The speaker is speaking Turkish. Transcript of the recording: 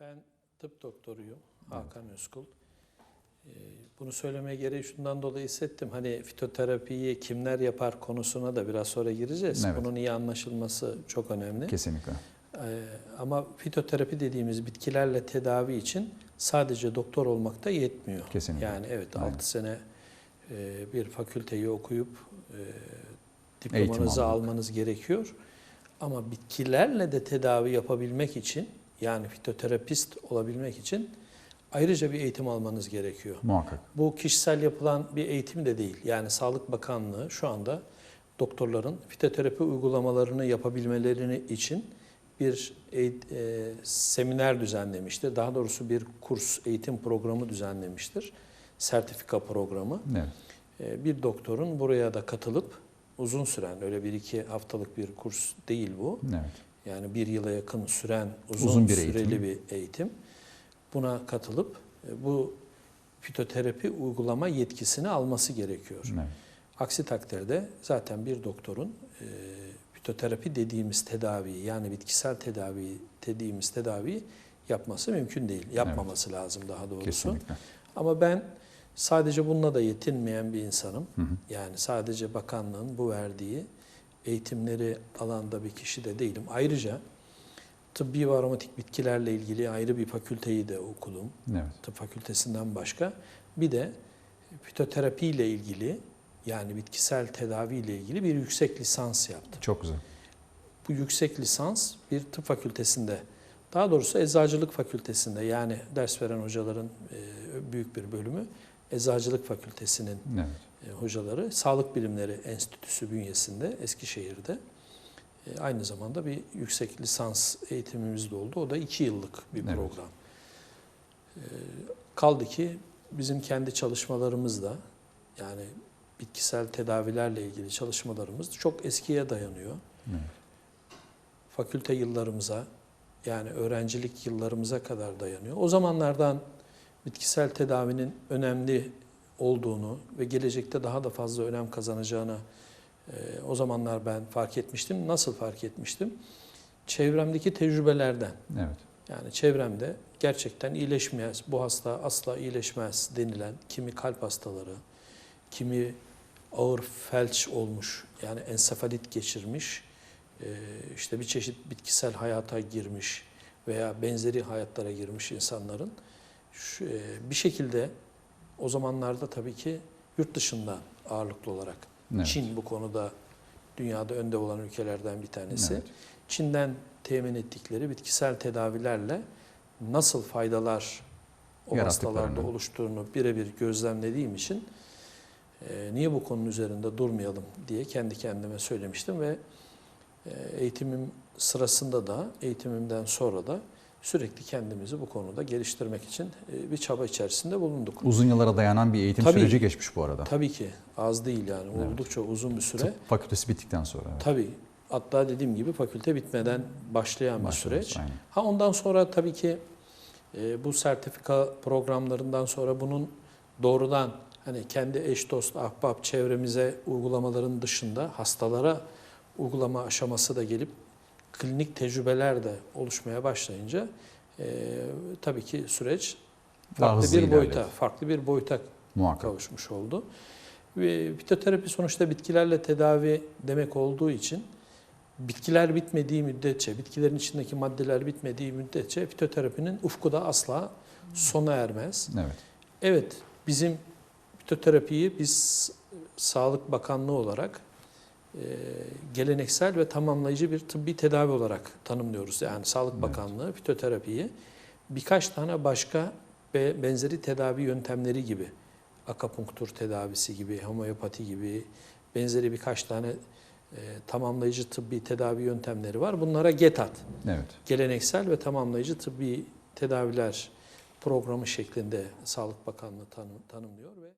Ben tıp doktoruyum. Hakan Özkul. Ee, Bunu söylemeye gereği şundan dolayı hissettim. Hani fitoterapiyi kimler yapar konusuna da biraz sonra gireceğiz. Evet. Bunun iyi anlaşılması çok önemli. Kesinlikle. Ee, Ama fitoterapi dediğimiz bitkilerle tedavi için sadece doktor olmak da yetmiyor. Kesinlikle. Yani evet Aynen. 6 sene e, bir fakülteyi okuyup e, diplomanızı almanız gerekiyor. Ama bitkilerle de tedavi yapabilmek için yani fitoterapist olabilmek için ayrıca bir eğitim almanız gerekiyor. Muhakkak. Bu kişisel yapılan bir eğitim de değil. Yani Sağlık Bakanlığı şu anda doktorların fitoterapi uygulamalarını yapabilmeleri için bir e, seminer düzenlemiştir. Daha doğrusu bir kurs eğitim programı düzenlemiştir. Sertifika programı. Evet. E, bir doktorun buraya da katılıp uzun süren öyle bir iki haftalık bir kurs değil bu. Evet. Yani bir yıla yakın süren uzun, Uzun bir süreli eğitim. bir eğitim. Buna katılıp e, bu fitoterapi uygulama yetkisini alması gerekiyor. Evet. Aksi takdirde zaten bir doktorun e, fitoterapi dediğimiz tedaviyi yani bitkisel tedavi dediğimiz tedaviyi yapması mümkün değil. Yapmaması lazım daha doğrusu. Kesinlikle. Ama ben sadece bununla da yetinmeyen bir insanım. Hı hı. Yani sadece bakanlığın bu verdiği eğitimleri alanda bir kişi de değilim. Ayrıca tıbbi ve aromatik bitkilerle ilgili ayrı bir fakülteyi de okudum. Evet. Tıp fakültesinden başka. Bir de fitoterapi ile ilgili yani bitkisel tedavi ile ilgili bir yüksek lisans yaptım. Çok güzel. Bu yüksek lisans bir tıp fakültesinde, daha doğrusu eczacılık fakültesinde yani ders veren hocaların e, büyük bir bölümü eczacılık fakültesinin Evet. E, hocaları Sağlık Bilimleri Enstitüsü bünyesinde Eskişehir'de e, aynı zamanda bir yüksek lisans eğitimimiz de oldu. O da iki yıllık bir Evet. program. E, Kaldı ki bizim kendi çalışmalarımız da yani bitkisel tedavilerle ilgili çalışmalarımız çok eskiye dayanıyor. Evet. Fakülte yıllarımıza yani öğrencilik yıllarımıza kadar dayanıyor. O zamanlardan bitkisel tedavinin önemli olduğunu ve gelecekte daha da fazla önem kazanacağını e, o zamanlar ben fark etmiştim. Nasıl fark etmiştim? Çevremdeki tecrübelerden. Evet. Yani çevremde gerçekten iyileşmez, bu hasta asla iyileşmez denilen kimi kalp hastaları, kimi ağır felç olmuş yani ensefalit geçirmiş, e, işte bir çeşit bitkisel hayata girmiş veya benzeri hayatlara girmiş insanların e, bir şekilde o zamanlarda tabii ki yurt dışından ağırlıklı olarak Evet. Çin bu konuda dünyada önde olan ülkelerden bir tanesi. Evet. Çin'den temin ettikleri bitkisel tedavilerle nasıl faydalar o hastalarda oluştuğunu birebir gözlemlediğim için e, niye bu konunun üzerinde durmayalım diye kendi kendime söylemiştim ve e, eğitimim sırasında da eğitimimden sonra da sürekli kendimizi bu konuda geliştirmek için e, bir çaba içerisinde bulunduk. Uzun yıllara dayanan bir eğitim Tabii. süreci geçmiş bu arada. Tabii ki az değil yani Evet. oldukça uzun bir süre. Tıp fakültesi bittikten sonra. Evet. Tabii. Hatta dediğim gibi fakülte bitmeden başlayan bir Başlıyoruz, süreç. aynen. Ha ondan sonra tabii ki e, bu sertifika programlarından sonra bunun doğrudan hani kendi eş dost ahbap çevremize uygulamaların dışında hastalara uygulama aşaması da gelip klinik tecrübeler de oluşmaya başlayınca e, tabii ki süreç Daha farklı bir boyuta, ilerledi. farklı bir boyuta Muhakkak. kavuşmuş oldu. Ve fitoterapi sonuçta bitkilerle tedavi demek olduğu için bitkiler bitmediği müddetçe, bitkilerin içindeki maddeler bitmediği müddetçe fitoterapinin ufku da asla sona ermez. Evet. Evet, bizim fitoterapiyi biz Sağlık Bakanlığı olarak geleneksel ve tamamlayıcı bir tıbbi tedavi olarak tanımlıyoruz. Yani Sağlık Evet. Bakanlığı fitoterapiyi birkaç tane başka ve benzeri tedavi yöntemleri gibi akapunktur tedavisi gibi, homeopati gibi benzeri birkaç tane e, tamamlayıcı tıbbi tedavi yöntemleri var. Bunlara GETAT, Evet. geleneksel ve tamamlayıcı tıbbi tedaviler programı şeklinde Sağlık Bakanlığı tanı- tanımlıyor ve